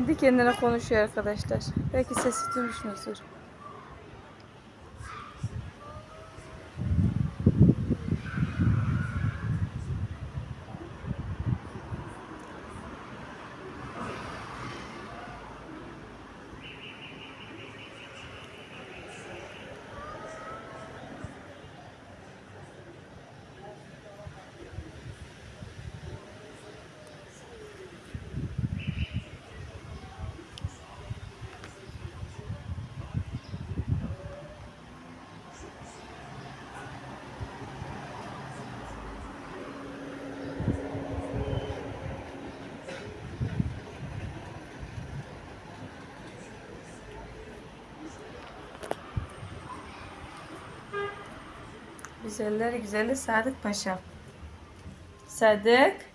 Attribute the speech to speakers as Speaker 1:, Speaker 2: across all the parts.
Speaker 1: Kendi kendine konuşuyor arkadaşlar. Belki sesi duymuşsunuzdur. Güzeller güzeli Sadık Paşa. Sadık.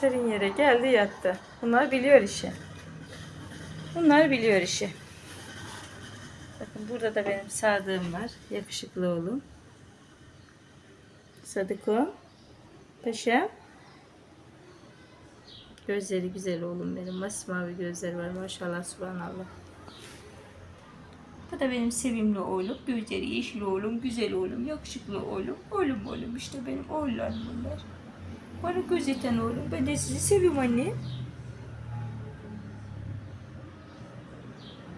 Speaker 1: Serin yere geldi yattı. Bunlar biliyor işi. Bunlar biliyor işi. Bakın burada da benim sadığım var. Yakışıklı oğlum. Sadıko. Paşa. Gözleri güzel oğlum benim. Masmavi gözleri var. Maşallah subhanallah. Bu da benim sevimli oğlum. Gözleri yeşil oğlum. Güzel oğlum. Yakışıklı oğlum. Oğlum oğlum. işte benim oğullarım bunlar. Bana gözeten oğlum. Ben de sizi seviyorum anne.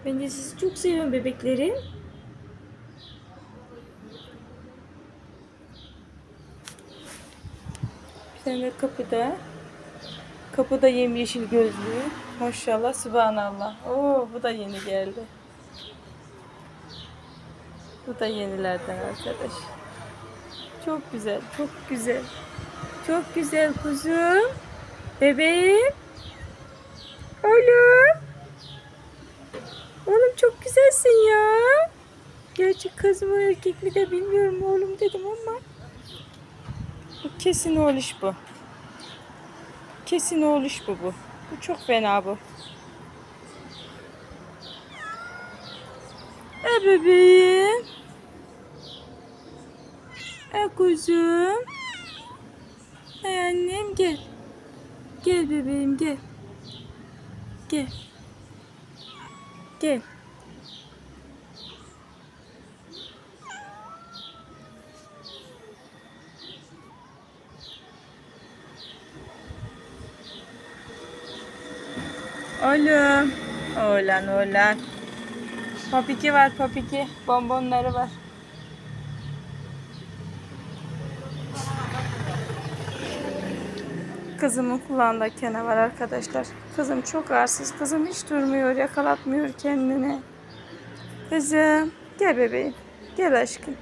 Speaker 1: Ben de sizi çok seviyorum bebeklerim. Bir tane de kapıda. Kapıda yemyeşil gözlü. Maşallah subhanallah. Oo bu da yeni geldi. Bu da yenilerden arkadaş. Çok güzel, çok güzel. Çok güzel kuzum. Bebeğim. Oğlum. Oğlum çok güzelsin ya. Gerçi kız mı erkek mi de bilmiyorum oğlum dedim ama. Bu kesin oğluş bu. Kesin oğluş bu bu. Bu çok fena bu. E bebeğim. E kuzum. Ay annem gel. Gel bebeğim gel. Gel. Gel. Oğlum. Oğlan oğlan. Papiki var papiki. Bonbonları var. Kızımın kulağında kene var arkadaşlar. Kızım çok arsız. Kızım hiç durmuyor, yakalatmıyor kendini. Kızım gel bebeğim. Gel aşkım.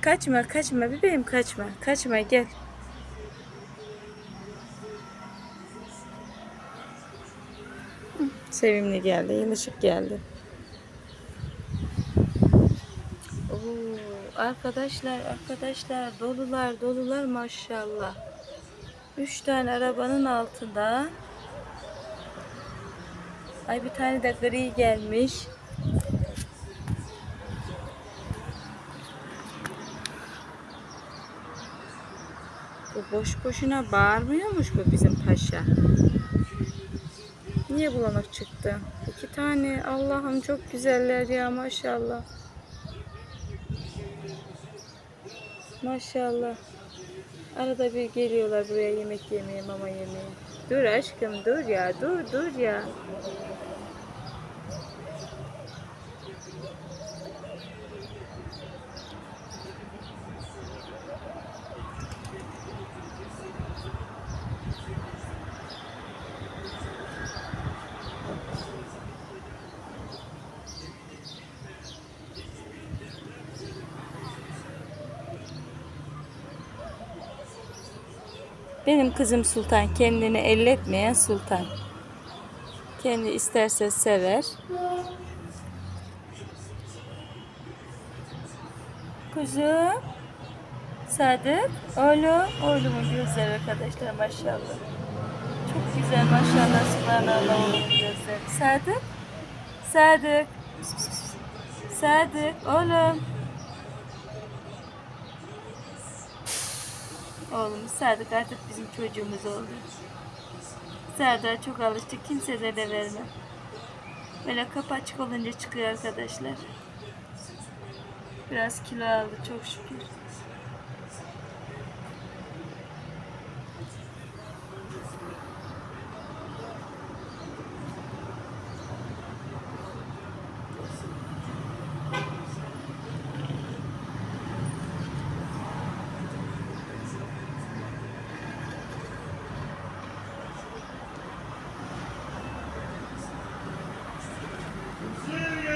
Speaker 1: Kaçma kaçma bebeğim kaçma. Kaçma gel. Sevimli geldi. Yılışık geldi. Oo, arkadaşlar arkadaşlar dolular dolular maşallah. Üç tane arabanın altında. Ay bir tane de gri gelmiş. Bu boş boşuna bağırmıyormuş bu bizim paşa. Niye bulanık çıktı? İki tane. Allah'ım çok güzeller ya maşallah. Maşallah. Arada bir geliyorlar buraya yemek yemeye, mama yemeye. Dur aşkım dur ya, dur dur ya. Benim kızım Sultan kendini elletmeyen Sultan. Kendi isterse sever. Kuzum. Sadık. Oğlum. Oğlumun gözleri arkadaşlar maşallah. Çok güzel maşallah. Subhanallah oğlumun gözleri. Sadık. Sadık. Sadık. Oğlum. Oğlumuz Sadık artık bizim çocuğumuz oldu. Serdar çok alıştı. Kimse de de verme. Böyle kapı açık olunca çıkıyor arkadaşlar. Biraz kilo aldı çok şükür. Syria!